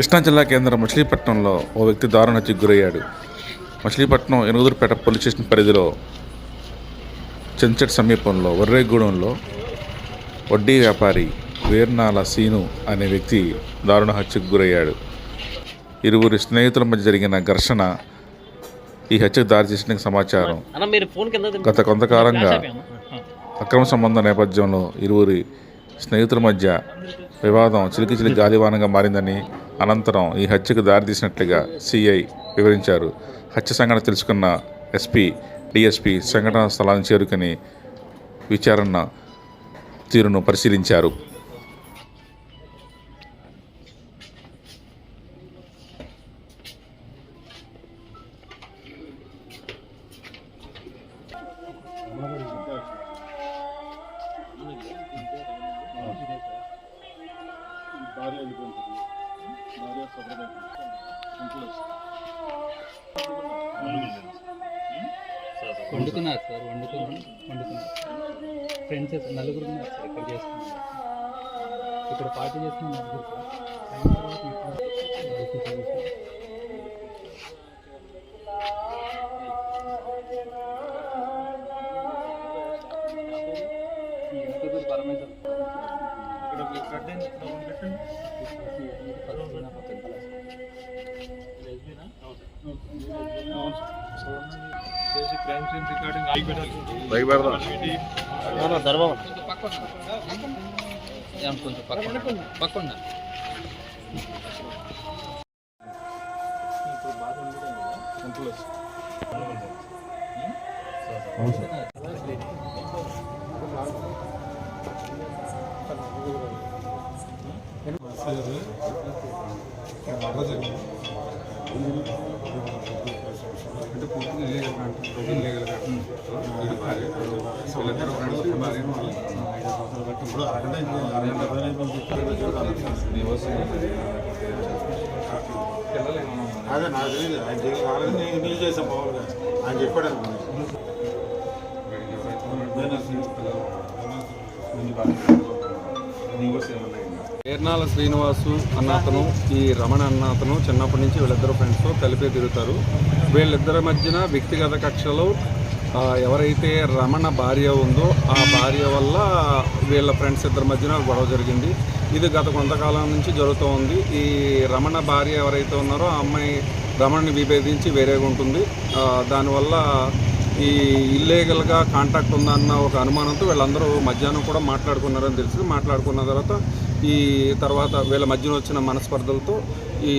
కృష్ణా జిల్లా కేంద్రం మచిలీపట్నంలో ఓ వ్యక్తి దారుణ హత్యకు గురయ్యాడు మచిలీపట్నం ఎనుగుదురుపేట పోలీస్ స్టేషన్ పరిధిలో చెంచట్ సమీపంలో వర్రేగూడెంలో వడ్డీ వ్యాపారి వీర్నాల సీను అనే వ్యక్తి దారుణ హత్యకు గురయ్యాడు ఇరువురి స్నేహితుల మధ్య జరిగిన ఘర్షణ ఈ హత్యకు దారితీసిన సమాచారం. గత కొంతకాలంగా. అక్రమ సంబంధ నేపథ్యంలో ఇరువురి స్నేహితుల మధ్య వివాదం చిలికి చిలికి గాలివానంగా మారిందని అనంతరం ఈ హత్యకు దారితీసినట్లుగా సిఐ వివరించారు. హత్య సంఘటన తెలుసుకున్న ఎస్పీ డిఎస్పీ సంఘటన స్థలాన్ని చేరుకుని విచారణ తీరును పరిశీలించారు. వండుకున్నారు సార్ వండుకున్నారు వండుకున్నారు ఫ్రెండ్స్ నలుగురు ఉన్నారు సార్ ఇక్కడ చేసుకున్నారు ఇక్కడ పార్టీ చేసుకున్న నలుగురు పక్కన పక్కన. చేసి క్రైమ్ సీన్ రికార్డింగ్ ఆగి పెట్టాలి అన్న, ధర్మం. కొంచెం పక్కన పక్కన పక్కన ఇప్పుడు అంటే పూర్తిగా ఇల్లీగల్ అంటే ఇల్లీగల్ వీళ్ళిద్దరు ఫ్రెండ్స్ భార్య ఇప్పుడు అరగంట అరగంట అదే నాకు తెలియదు ఆయన చేసి ఆల్రెడీ నేను చేసాం మామూలుగా ఆయన చెప్పాడు అనుకున్నాను ఏర్నాల శ్రీనివాసు అన్న అతను ఈ రమణ అన్న అతను చిన్నప్పటి నుంచి వీళ్ళిద్దరు ఫ్రెండ్స్ కలిపే తిరుగుతారు. వీళ్ళిద్దరి మధ్యన వ్యక్తిగత కక్షలు ఎవరైతే రమణ భార్య ఉందో ఆ భార్య వల్ల వీళ్ళ ఫ్రెండ్స్ ఇద్దరి మధ్యన గొడవ జరిగింది. ఇది గత కొంతకాలం నుంచి జరుగుతూ ఉంది. ఈ రమణ భార్య ఎవరైతే ఉన్నారో ఆ అమ్మాయి రమణని విభేదించి వేరేగా ఉంటుంది. దానివల్ల ఈ ఇల్లీగల్గా కాంటాక్ట్ ఉందన్న ఒక అనుమానంతో వీళ్ళందరూ మధ్యాహ్నం కూడా మాట్లాడుకున్నారని తెలిసి మాట్లాడుకున్న తర్వాత ఈ తర్వాత వీళ్ళ మధ్యన వచ్చిన మనస్పర్ధలతో ఈ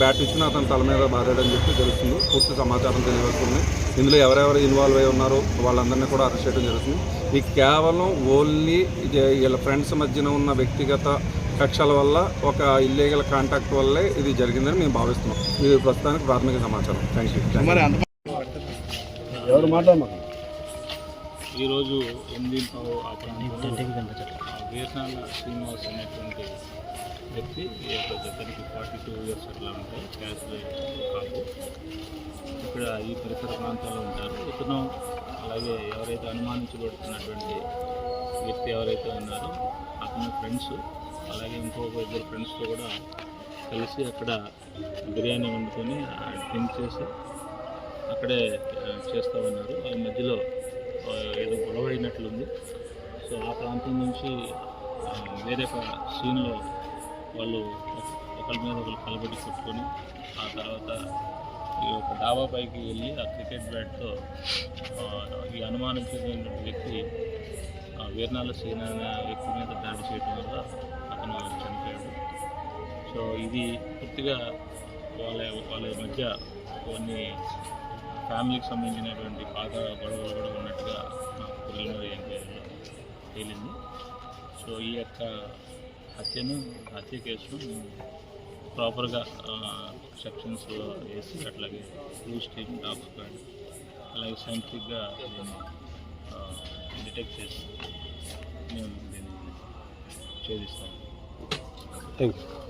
బ్యాట్ ఇచ్చిన అతని తల మీద బాధాడని చెప్పి తెలుస్తుంది. పూర్తి సమాచారం తెలియవస్తుంది ఇందులో ఎవరెవరు ఇన్వాల్వ్ అయి ఉన్నారో వాళ్ళందరినీ కూడా అరెస్ట్ చేయడం జరుగుతుంది. ఇది కేవలం ఓన్లీ వీళ్ళ ఫ్రెండ్స్ మధ్యన ఉన్న వ్యక్తిగత కక్షల వల్ల ఒక ఇల్లీగల్ కాంటాక్ట్ వల్లే ఇది జరిగిందని మేము భావిస్తున్నాం. ఇది ప్రస్తుతానికి ప్రాథమిక సమాచారం. థ్యాంక్ యూ థ్యాంక్ యూ ఈరోజు ఎనిమిది పావు శ్రీనివాస్ అనేటువంటి వ్యక్తి. ఈ యొక్క అతనికి ఫార్టీ టూ ఇయర్స్ అట్లా ఉంటాయి క్యాష్ కాపు ఇక్కడ ఈ పరిసర ప్రాంతాల్లో ఉంటారు. ఇతను అలాగే ఎవరైతే అనుమానించబడుతున్నటువంటి వ్యక్తి ఎవరైతే ఉన్నారో అతను ఫ్రెండ్స్ అలాగే ఇంకొక ఇద్దరు ఫ్రెండ్స్తో కూడా కలిసి అక్కడ బిర్యానీ వండుకొని డ్రింక్ చేసి అక్కడే ఆ, చేస్తూ ఉన్నారు. వాళ్ళ మధ్యలో ఏదో గొడవ అయినట్లుంది. సో ఆ ప్రాంతం నుంచి వేరే సీన్లో వాళ్ళు ఒకరి మీద ఒకరు కలబడి కొట్టుకొని ఆ తర్వాత ఈ యొక్క డాబా పైకి వెళ్ళి ఆ క్రికెట్ బ్యాట్తో ఈ అనుమానించిన వ్యక్తి ఆ, వీర్నాల సీన్ అనే వ్యక్తి మీద దాడి చేయడం వల్ల అతను చనిపోయాడు. సో ఇది పూర్తిగా వాళ్ళ వాళ్ళ మధ్య కొన్ని ఫ్యామిలీకి సంబంధించినటువంటి పాత గొడవలు కూడా ఉన్నట్టుగా నాకు ప్రిలిమినరీ ఎంక్వైరీలో తేలింది. సో ఈ యొక్క హత్యను హత్య కేసును ప్రాపర్గా సెక్షన్స్ వేసి అట్లాగే క్లూస్ టీమ్ డాగ్ స్క్వాడ్ అలాగే సైంటిఫిక్గా దీన్ని డిటెక్ట్ చేసి మేము దీన్ని ఛేదిస్తాము. Thank you